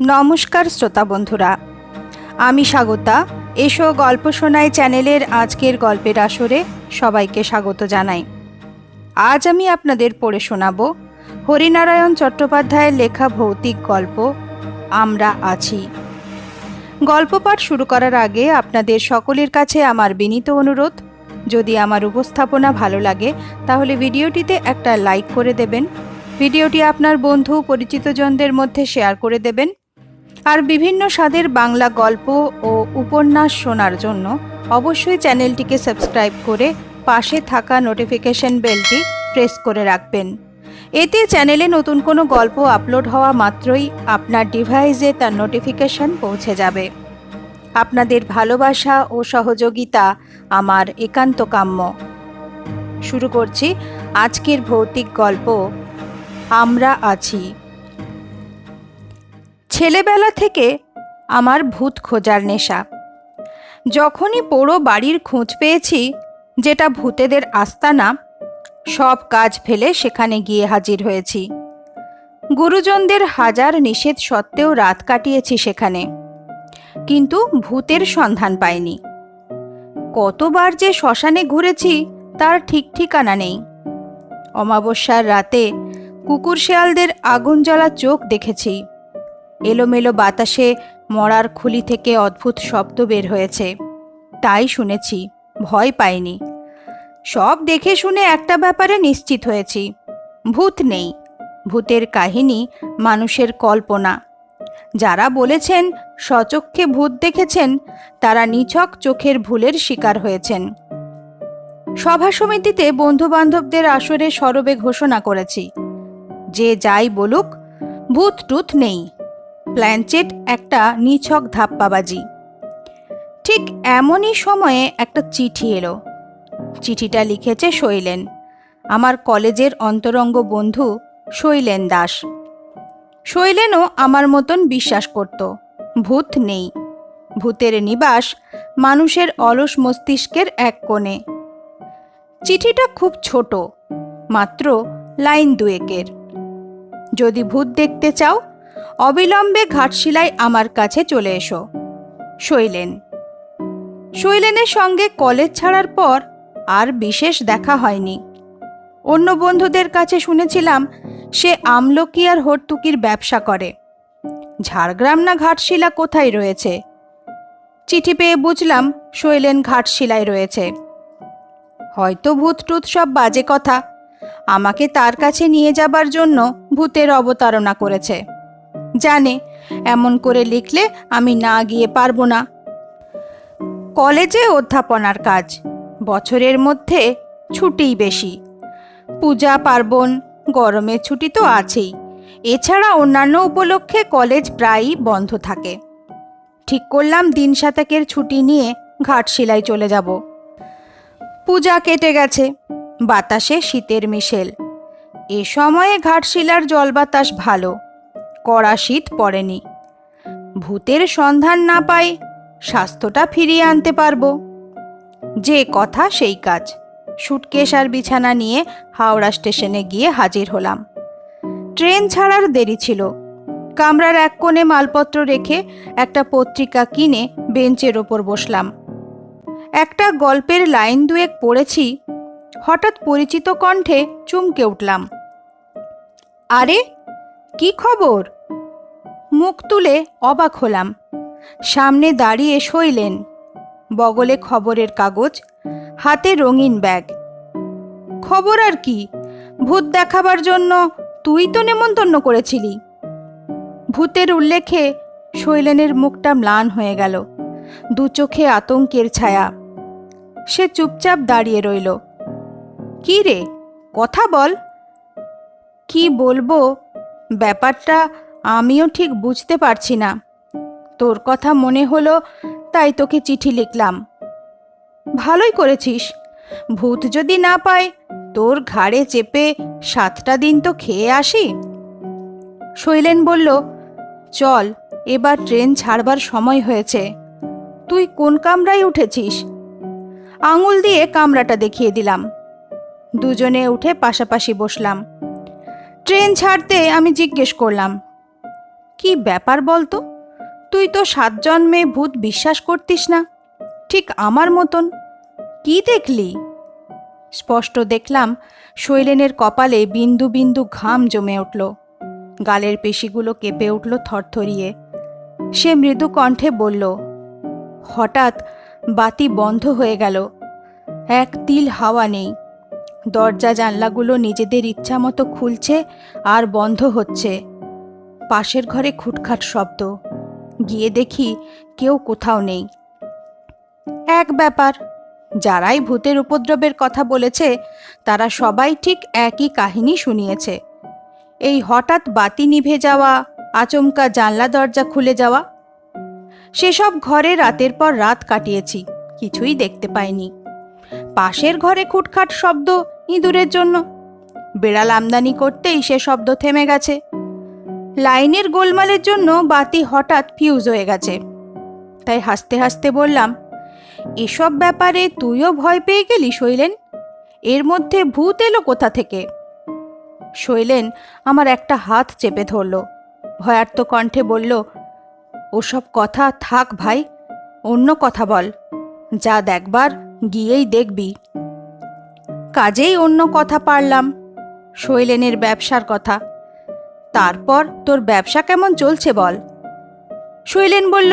নমস্কার শ্রোতা বন্ধুরা। আমি স্বাগতা। এসো গল্প শোনাই চ্যানেলের আজকের গল্পের আসরে সবাইকে স্বাগত জানাই। আজ আমি আপনাদের পড়ে শোনাব হরিনারায়ণ চট্টোপাধ্যায়ের লেখা ভৌতিক গল্প, আমরা আছি। গল্প পাঠ শুরু করার আগে আপনাদের সকলের কাছে আমার বিনীত অনুরোধ, যদি আমার উপস্থাপনা ভালো লাগে, তাহলে ভিডিওটিতে একটা লাইক করে দেবেন। ভিডিওটি আপনার বন্ধু, পরিচিতজনদের মধ্যে শেয়ার করে দেবেন। আর বিভিন্ন স্বাদের বাংলা গল্প ও উপন্যাস শোনার জন্য অবশ্যই চ্যানেলটিকে সাবস্ক্রাইব করে পাশে থাকা নোটিফিকেশন বেলটি প্রেস করে রাখবেন। এতে চ্যানেলে নতুন কোনো গল্প আপলোড হওয়া মাত্রই আপনার ডিভাইসে তার নোটিফিকেশন পৌঁছে যাবে। আপনাদের ভালোবাসা ও সহযোগিতা আমার একান্ত কাম্য। শুরু করছি আজকের ভৌতিক গল্প, আমরা আছি। ছেলেবেলা থেকে আমার ভূত খোঁজার নেশা। যখনই পোড়ো বাড়ির খোঁজ পেয়েছি যেটা ভূতেদের আস্তানা, সব কাজ ফেলে সেখানে গিয়ে হাজির হয়েছি। গুরুজনদের হাজার নিষেধ সত্ত্বেও রাত কাটিয়েছি সেখানে। কিন্তু ভূতের সন্ধান পাইনি। কতবার যে শ্মশানে ঘুরেছি তার ঠিক ঠিকানা নেই। অমাবস্যার রাতে কুকুর শেয়ালদের আগুন জ্বলা চোখ দেখেছি। এলোমেলো বাতাসে মরার খুলি থেকে অদ্ভুত শব্দ বের হয়েছে। তাই শুনেছি, ভয় পাইনি। সব দেখে শুনে একটা ব্যাপারে নিশ্চিত হয়েছি। ভূত নেই। ভূতের কাহিনী মানুষের কল্পনা। যারা বলেছেন সচক্ষে ভূত দেখেছেন, তারা নিছক চোখের ভুলের শিকার হয়েছেন। সভা সমিতিতে বন্ধুবান্ধবদের আসরে সরবে ঘোষণা করেছি। যে যাই বলুক ভূত টুথ নেই। প্ল্যানচেট একটা নিছক ধাপ্পাবাজি। ঠিক এমনই সময়ে একটা চিঠি এলো। চিঠিটা লিখেছে শৈলেন। আমার কলেজের অন্তরঙ্গ বন্ধু শৈলেন দাস। শৈলেনও আমার মতন বিশ্বাস করত। ভূত নেই। ভূতের নিবাস মানুষের অলস মস্তিষ্কের এক কোণে। চিঠিটা খুব ছোট, মাত্র লাইন দুয়েকের। যদি ভূত দেখতে চাও অবিলম্বে ঘাটশিলায় আমার কাছে চলে এসো। শৈলেন। শৈলেনের সঙ্গে কলেজ ছাড়ার পর আর বিশেষ দেখা হয়নি। অন্য বন্ধুদের কাছে শুনেছিলাম সে আমলকি আর হর্তুকির ব্যবসা করে। ঝাড়গ্রাম না ঘাটশিলা কোথায় রয়েছে? চিঠি পেয়ে বুঝলাম শৈলেন ঘাটশিলায় রয়েছে। হয়তো ভূত টুত সব বাজে কথা। আমাকে তার কাছে নিয়ে যাবার জন্য ভূতের অবতারণা করেছে। জানে। এমন করে লিখলে আমি না গিয়ে পারব না। কলেজে অধ্যাপনার কাজ। বছরের মধ্যে ছুটিই বেশি। পূজা, পার্বণ গরমের ছুটি তো আছেই। এছাড়া অন্যান্য উপলক্ষে কলেজ প্রায়ই বন্ধ থাকে। ঠিক করলাম দিন সাতাকের ছুটি নিয়ে ঘাটশিলায় চলে যাব। পূজা কেটে গেছে। বাতাসে শীতের মিশেল। এ সময়ে ঘাটশিলার জল বাতাস ভালো। কড়া শীত পড়েনি। ভূতের সন্ধান না পাই স্বাস্থ্যটা ফিরিয়ে আনতে পারব। যে কথা সেই কাজ। সুটকেশ আর বিছানা নিয়ে হাওড়া স্টেশনে গিয়ে হাজির হলাম। ট্রেন ছাড়ার দেরি ছিল। কামরার এক কোণে মালপত্র রেখে একটা পত্রিকা কিনে বেঞ্চের ওপর বসলাম। একটা গল্পের লাইন দুয়েক পড়েছি। হঠাৎ পরিচিত কণ্ঠে চমকে উঠলাম। আরে কি খবর? মুখ তুলে অবাক হলাম। সামনে দাঁড়িয়ে শৈলেন। বগলে খবরের কাগজ, হাতে রঙিন ব্যাগ। খবর আর কি? ভূত দেখাবার জন্য তুই তো নেমন্তন্ন করেছিলি। ভূতের উল্লেখে শৈলেনের মুখটা ম্লান হয়ে গেল। দু চোখে আতঙ্কের ছায়া। সে চুপচাপ দাঁড়িয়ে রইল। কি রে? কথা বল। কি বলব? ব্যাপারটা আমিও ঠিক বুঝতে পারছি না। তোর কথা মনে হলো, তাই তোকে চিঠি লিখলাম। ভালোই করেছিস। ভূত যদি না পায়, তোর ঘাড়ে চেপে সাতটা দিন তো খেয়ে আসি? শৈলেন বলল, চল, এবার ট্রেন ছাড়বার সময় হয়েছে। তুই কোন কামরায় উঠেছিস? আঙুল দিয়ে কামরাটা দেখিয়ে দিলাম। দুজনে উঠে পাশাপাশি বসলাম। ট্রেন ছাড়তে আমি জিজ্ঞেস করলাম, কি ব্যাপার বলতো? তুই তো সাত জন্মে ভূত বিশ্বাস করতিস না। ঠিক আমার মতন। কি দেখলি? স্পষ্ট দেখলাম, শৈলেনের কপালে বিন্দু বিন্দু ঘাম জমে উঠল। গালের পেশিগুলো কেঁপে উঠল থরথরিয়ে। সে মৃদু কণ্ঠে বলল, হঠাৎ বাতি বন্ধ হয়ে গেল। এক তিল হাওয়া নেই। দরজা জানলাগুলো নিজেদের ইচ্ছা মতো খুলছে আর বন্ধ হচ্ছে। পাশের ঘরে খুটখাট শব্দ। গিয়ে দেখি কেউ কোথাও নেই। এক ব্যাপার, যারাই ভূতের উপদ্রবের কথা বলেছে, তারা সবাই ঠিক একই কাহিনী শুনিয়েছে। এই হঠাৎ বাতি নিভে যাওয়া, আচমকা জানলা দরজা খুলে যাওয়া। সেসব ঘরে রাতের পর রাত কাটিয়েছি, কিছুই দেখতে পাইনি। পাশের ঘরে খুটখাট শব্দ ইঁদুরের জন্য। বেড়াল আমদানি করতেই সে শব্দ থেমে গেছে। লাইনের গোলমালের জন্য বাতি হঠাৎ ফিউজ হয়ে গেছে। তাই হাসতে হাসতে বললাম, এসব ব্যাপারে তুইও ভয় পেয়ে গেলি শৈলেন? এর মধ্যে ভূত এলো কোথা থেকে? শৈলেন আমার একটা হাত চেপে ধরল। ভয়ার্ত কণ্ঠে বলল, ওসব কথা থাক ভাই, অন্য কথা বল। যা দেখবার গিয়েই দেখবি। কাজেই অন্য কথা পারলাম, শৈলেনের ব্যবসার কথা। তারপর তোর ব্যবসা কেমন চলছে বল? শৈলেন বলল,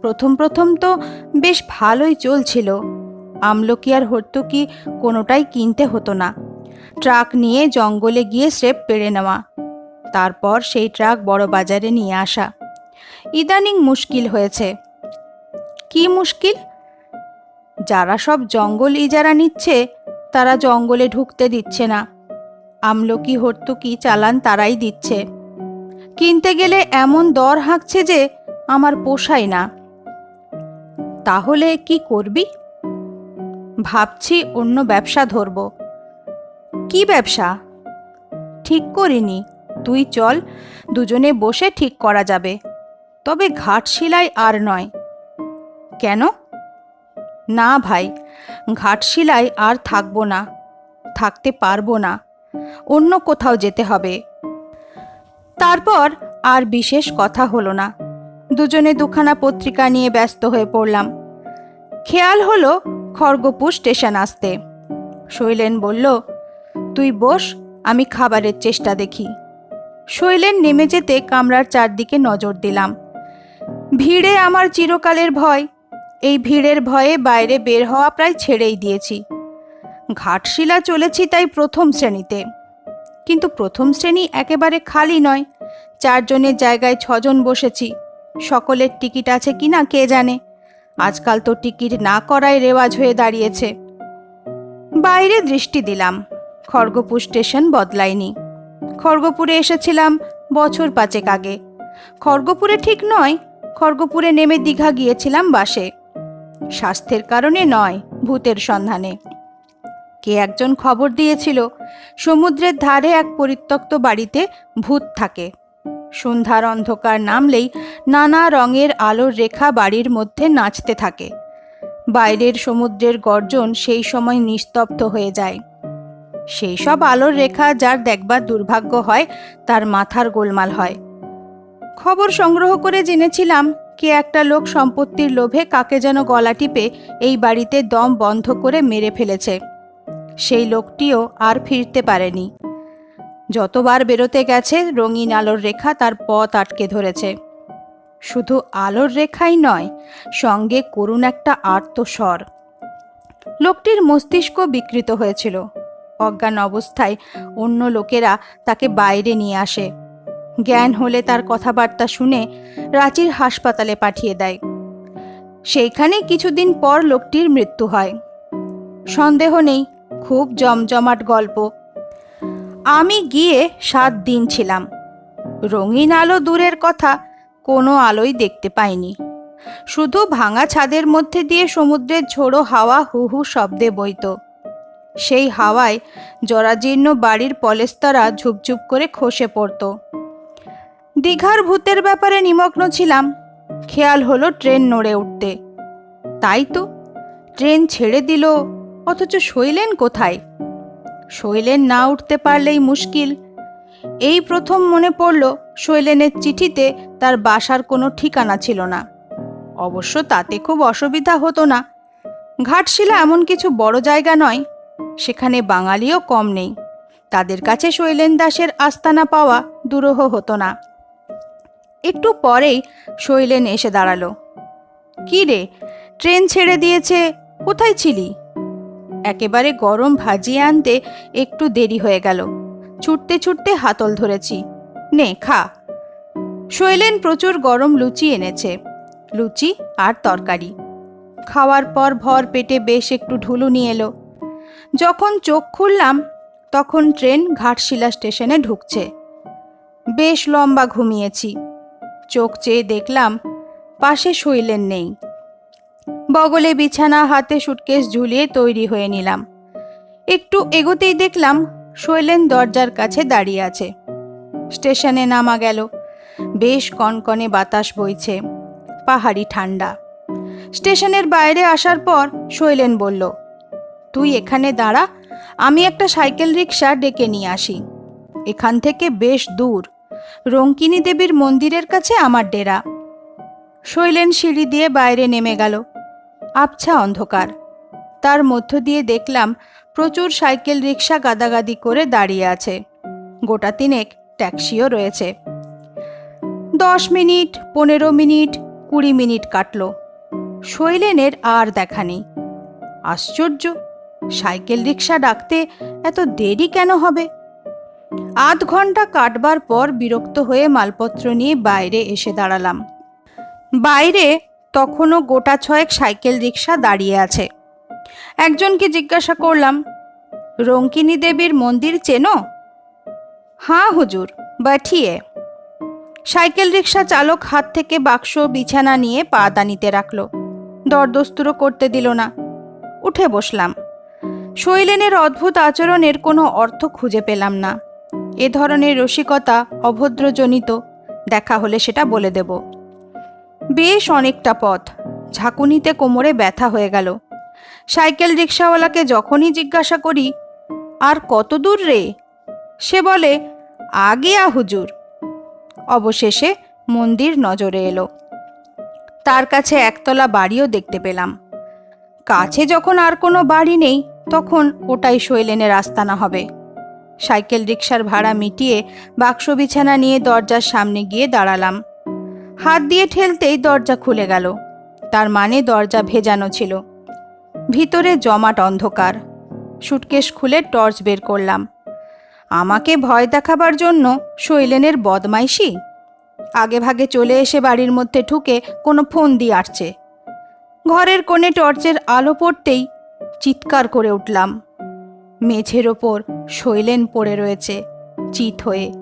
প্রথম প্রথম তো বেশ ভালোই চলছিল। আমলকি আর হর্তুকি কোনোটাই কিনতে হতো না। ট্রাক নিয়ে জঙ্গলে গিয়ে স্রেপ পেড়ে নেওয়া। তারপর সেই ট্রাক বড় বাজারে নিয়ে আসা। ইদানিং মুশকিল হয়েছে। কি মুশকিল? যারা সব জঙ্গল ইজারা নিচ্ছে, তারা জঙ্গলে ঢুকতে দিচ্ছে না। আমলকি, হর্তুকি, চালান তারাই দিচ্ছে। কিনতে গেলে এমন দর হাঁকছে যে, আমার পোষায় না। তাহলে কি করবি? ভাবছি অন্য ব্যবসা ধরব। কি ব্যবসা? ঠিক করিনি। তুই চল, দুজনে বসে ঠিক করা যাবে। তবে ঘাট শিলাই আর নয়। কেন? না ভাই, ঘাটশিলায় আর থাকব না, থাকতে পারব না, অন্য কোথাও যেতে হবে। তারপর আর বিশেষ কথা হলো না। দুজনে দুখানা পত্রিকা নিয়ে ব্যস্ত হয়ে পড়লাম। খেয়াল হলো খড়গপুর স্টেশন আসতে। শৈলেন বলল, তুই বস, আমি খাবারের চেষ্টা দেখি। শৈলেন নেমে যেতে কামরার চারদিকে নজর দিলাম। ভিড়ে আমার চিরকালের ভয় এই ভিড়ের ভয়ে বাইরে বের হওয়া প্রায় ছেড়েই দিয়েছি। ঘাটশিলা চলেছি তাই প্রথম শ্রেণীতে। কিন্তু প্রথম শ্রেণি একেবারে খালি নয়, চারজনের জায়গায় ছজন বসেছি। সকলের টিকিট আছে কি না কে জানে? আজকাল তো টিকিট না করায় রেওয়াজ হয়ে দাঁড়িয়েছে। বাইরে দৃষ্টি দিলাম, খড়গপুর স্টেশন বদলায়নি খড়গপুরে এসেছিলাম বছর পাঁচেক আগে। খড়গপুরে ঠিক নয়, খড়গপুরে নেমে দীঘা গিয়েছিলাম বাসে। স্বাস্থ্যের কারণে নয়, ভূতের সন্ধানে। কে একজন খবর দিয়েছিল, সমুদ্রের ধারে এক পরিত্যক্ত বাড়িতে ভূত থাকে। সন্ধ্যার অন্ধকার নামলেই নানা রঙের আলোর রেখা বাড়ির মধ্যে নাচতে থাকে। বাইরের সমুদ্রের গর্জন সেই সময় নিস্তব্ধ হয়ে যায়। সেই সব আলোর রেখা যার দেখবার দুর্ভাগ্য হয়, তার মাথার গোলমাল হয়। খবর সংগ্রহ করে জেনেছিলাম কে একটা লোক সম্পত্তির লোভে কাকে যেন গলা টিপে এই বাড়িতে দম বন্ধ করে মেরে ফেলেছে। সেই লোকটিও আর ফিরতে পারেনি। যতবার বেরোতে গেছে, রঙিন আলোর রেখা তার পথ আটকে ধরেছে। শুধু আলোর রেখাই নয়, সঙ্গে করুণ একটা আর্তস্বর। লোকটির মস্তিষ্ক বিকৃত হয়েছিল। অজ্ঞান অবস্থায় অন্য লোকেরা তাকে বাইরে নিয়ে আসে। জ্ঞান হলে তার কথাবার্তা শুনে রাঁচির হাসপাতালে পাঠিয়ে দেয়। সেইখানে কিছুদিন পর লোকটির মৃত্যু হয়। সন্দেহ নেই, খুব জমজমাট গল্প। আমি গিয়ে সাত দিন ছিলাম। রঙিন আলো দূরের কথা কোনো আলোই দেখতে পাইনি। শুধু ভাঙা ছাদের মধ্যে দিয়ে সমুদ্রের ঝোড়ো হাওয়া হু হু শব্দে বইত। সেই হাওয়ায় জরাজীর্ণ বাড়ির পলেস্তরা ঝুপঝুপ করে খসে পড়ত। দীঘার ভূতের ব্যাপারে নিমগ্ন ছিলাম। খেয়াল হলো ট্রেন নড়ে উঠতে। তাই তো, ট্রেন ছেড়ে দিল, অথচ শৈলেন কোথায়? শৈলেন না উঠতে পারলেই মুশকিল। এই প্রথম মনে পড়ল, শৈলেনের চিঠিতে তার বাসার কোনো ঠিকানা ছিল না। অবশ্য তাতে খুব অসুবিধা হতো না। ঘাটশিলা এমন কিছু বড় জায়গা নয়, সেখানে বাঙালিও কম নেই। তাদের কাছে শৈলেন দাসের আস্তানা পাওয়া দুরূহ হতো না। একটু পরেই শৈলেন এসে দাঁড়াল। কি রে, ট্রেন ছেড়ে দিয়েছে, কোথায় ছিলি? একেবারে গরম ভাজিয়ে আনতে একটু দেরি হয়ে গেল। ছুটতে ছুটতে হাতল ধরেছি। নে, খা। শৈলেন প্রচুর গরম লুচি এনেছে। লুচি আর তরকারি। খাওয়ার পর ভর পেটে বেশ একটু ঢুলু নিয়ে এলো। যখন চোখ খুললাম, তখন ট্রেন ঘাটশিলা স্টেশনে ঢুকছে। বেশ লম্বা ঘুমিয়েছি। চোখ চেয়ে দেখলাম পাশে শৈলেন নেই। বগলে বিছানা, হাতে সুটকেস ঝুলিয়ে তৈরি হয়ে নিলাম। একটু এগোতেই দেখলাম শৈলেন দরজার কাছে দাঁড়িয়ে আছে। স্টেশনে নামা গেল। বেশ কনকনে বাতাস বইছে। পাহাড়ি ঠান্ডা। স্টেশনের বাইরে আসার পর শৈলেন বলল, তুই এখানে দাঁড়া, আমি একটা সাইকেল রিক্সা ডেকে নিয়ে আসি। এখান থেকে বেশ দূর। রঙ্কিনী দেবীর মন্দিরের কাছে আমার ডেরা। শৈলেন সিঁড়ি দিয়ে বাইরে নেমে গেল। আবছা অন্ধকার। তার মধ্য দিয়ে দেখলাম প্রচুর সাইকেল রিক্সা গাদাগাদি করে দাঁড়িয়ে আছে। গোটা তিনেক ট্যাক্সিও রয়েছে। দশ মিনিট, পনেরো মিনিট, কুড়ি মিনিট কাটল। শৈলেনের আর দেখা নেই। আশ্চর্য! সাইকেল রিক্সা ডাকতে এত দেরি কেন হবে? আধ ঘণ্টা কাটবার পর বিরক্ত হয়ে মালপত্র নিয়ে বাইরে এসে দাঁড়ালাম। বাইরে তখনও গোটা ছয়েক সাইকেল রিক্সা দাঁড়িয়ে আছে। একজনকে জিজ্ঞাসা করলাম, রঙ্কিনী দেবীর মন্দির চেনো? হাঁ হুজুর বাঠিয়ে সাইকেল রিক্সা চালক হাত থেকে বাক্স বিছানা নিয়ে পা দানিতে রাখল। দরদস্তুরও করতে দিল না। উঠে বসলাম। শৈলেনের অদ্ভুত আচরণের কোনো অর্থ খুঁজে পেলাম না। এ ধরনের রসিকতা অভদ্রজনিত, দেখা হলে সেটা বলে দেব। বেশ অনেকটা পথ, ঝাঁকুনিতে কোমরে ব্যথা হয়ে গেল। সাইকেল রিক্সাওয়ালাকে যখনই জিজ্ঞাসা করি, আর কত দূর রে? সে বলে, আগে হুজুর। অবশেষে মন্দির নজরে এলো। তার কাছে একতলা বাড়িও দেখতে পেলাম। কাছে যখন আর কোনো বাড়ি নেই, তখন ওটাই শৈলেনের আস্তানা হবে। সাইকেল রিক্সার ভাড়া মিটিয়ে বাক্স বিছানা নিয়ে দরজার সামনে গিয়ে দাঁড়ালাম। হাত দিয়ে ঠেলতেই দরজা খুলে গেল। তার মানে দরজা ভেজানো ছিল। ভিতরে জমাট অন্ধকার। সুটকেস খুলে টর্চ বের করলাম। আমাকে ভয় দেখাবার জন্য শৈলেনের বদমাইশি? আগে ভাগে চলে এসে বাড়ির মধ্যে ঢুকে কোনো ফোন দিয়ে আসছে। ঘরের কোণে টর্চের আলো পড়তেই চিৎকার করে উঠলাম। মেঝের ওপর শৈলেন পড়ে রয়েছে, চিত হয়ে।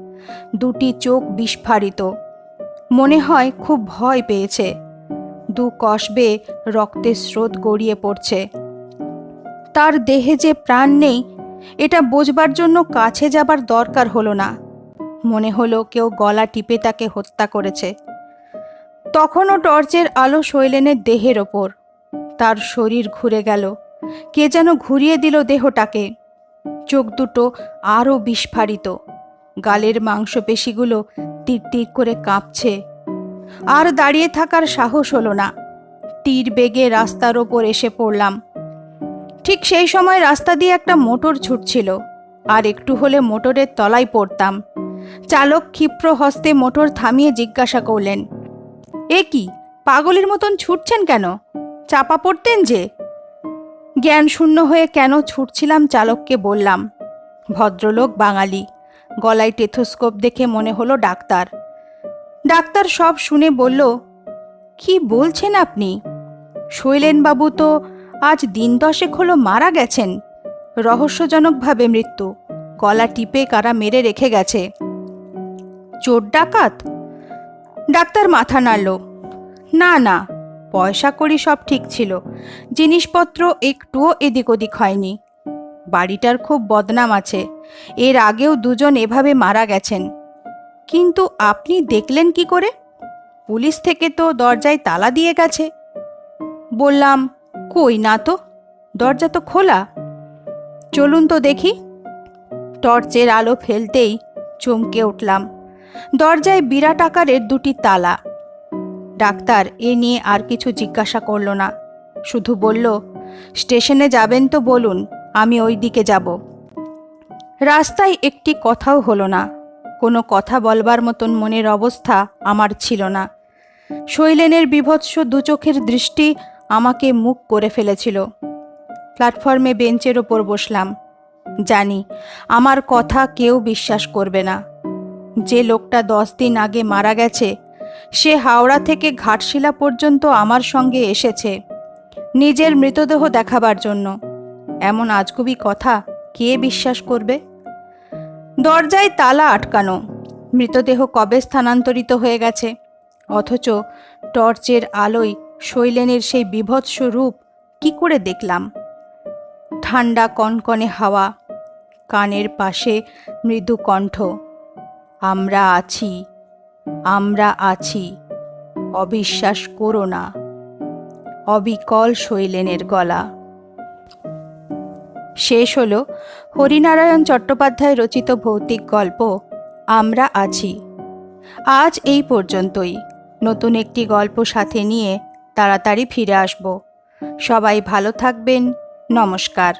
দুটি চোখ বিস্ফারিত। মনে হয় খুব ভয় পেয়েছে। দু কষবে রক্তের স্রোত গড়িয়ে পড়ছে। তার দেহে যে প্রাণ নেই, এটা বোঝবার জন্য কাছে যাবার দরকার হলো না। মনে হলো কেউ গলা টিপে তাকে হত্যা করেছে। তখনও টর্চের আলো শৈলেনের দেহের ওপর। তার শরীর ঘুরে গেল। কে যেন ঘুরিয়ে দিল দেহটাকে। চোখ দুটো আরও বিস্ফারিত। গালের মাংসপেশিগুলো তীর করে কাঁপছে। আর দাঁড়িয়ে থাকার সাহস হলো না। তীর বেগে রাস্তার ওপর এসে পড়লাম। ঠিক সেই সময় রাস্তা দিয়ে একটা মোটর ছুটছিল। আর একটু হলে মোটরের তলায় পড়তাম। চালক ক্ষিপ্র হস্তে মোটর থামিয়ে জিজ্ঞাসা করলেন, এ কি, পাগলের মতন ছুটছেন কেন? চাপা পড়তেন যে? জ্ঞান শূন্য হয়ে কেন ছুটছিলাম চালককে বললাম, ভদ্রলোক বাঙালি, গলায় টেথোস্কোপ দেখে মনে হলো ডাক্তার। ডাক্তার সব শুনে বলল, কি বলছেন আপনি? শৈলেনবাবু তো আজ দিন দশেক হলো মারা গেছেন, রহস্যজনকভাবে মৃত্যু, গলা টিপে কারা মেরে রেখে গেছে। চোর ডাকাত? ডাক্তার মাথা নাড়ল, না না পয়সা করি সব ঠিক ছিল। জিনিসপত্র একটুও এদিক ওদিক হয়নি। বাড়িটার খুব বদনাম আছে। এর আগেও দুজন এভাবে মারা গেছেন। কিন্তু আপনি দেখলেন কি করে? পুলিশ থেকে তো দরজায় তালা দিয়ে গেছে। বললাম, কই না তো? দরজা তো খোলা। চলুন তো দেখি। টর্চের আলো ফেলতেই চমকে উঠলাম। দরজায় বিরাট আকারের দুটি তালা। ডাক্তার, এ নিয়ে আর কিছু জিজ্ঞাসা করল না। শুধু বলল, স্টেশনে যাবেন তো বলুন, আমি ওই দিকে যাব। রাস্তায় একটি কথাও হলো না। কোনো কথা বলবার মতন মনের অবস্থা আমার ছিল না। শৈলেনের বিভৎস দুচোখের দৃষ্টি আমাকে মুখ করে ফেলেছিল। প্ল্যাটফর্মে বেঞ্চের ওপর বসলাম। জানি, আমার কথা কেউ বিশ্বাস করবে না। যে লোকটা দশ দিন আগে মারা গেছে সে হাওড়া থেকে ঘাটশিলা পর্যন্ত আমার সঙ্গে এসেছে। নিজের মৃতদেহ দেখাবার জন্য। এমন আজগুবি কথা কে বিশ্বাস করবে? দরজায় তালা আটকানো। মৃতদেহ কবে স্থানান্তরিত হয়ে গেছে? অথচ টর্চের আলোয় শৈলেনের সেই বিভৎস রূপ কি করে দেখলাম? ঠান্ডা কনকনে হাওয়া, কানের পাশে মৃদু কণ্ঠ, আমরা আছি। আমরা আছি। অবিশ্বাস করো না। অবিকল শৈলেনের গলা। শেষ হল হরিনারায়ণ চট্টোপাধ্যায় রচিত ভৌতিক গল্প, আমরা আছি। আজ এই পর্যন্তই। নতুন একটি গল্প সাথে নিয়ে তাড়াতাড়ি ফিরে আসব। সবাই ভালো থাকবেন। নমস্কার।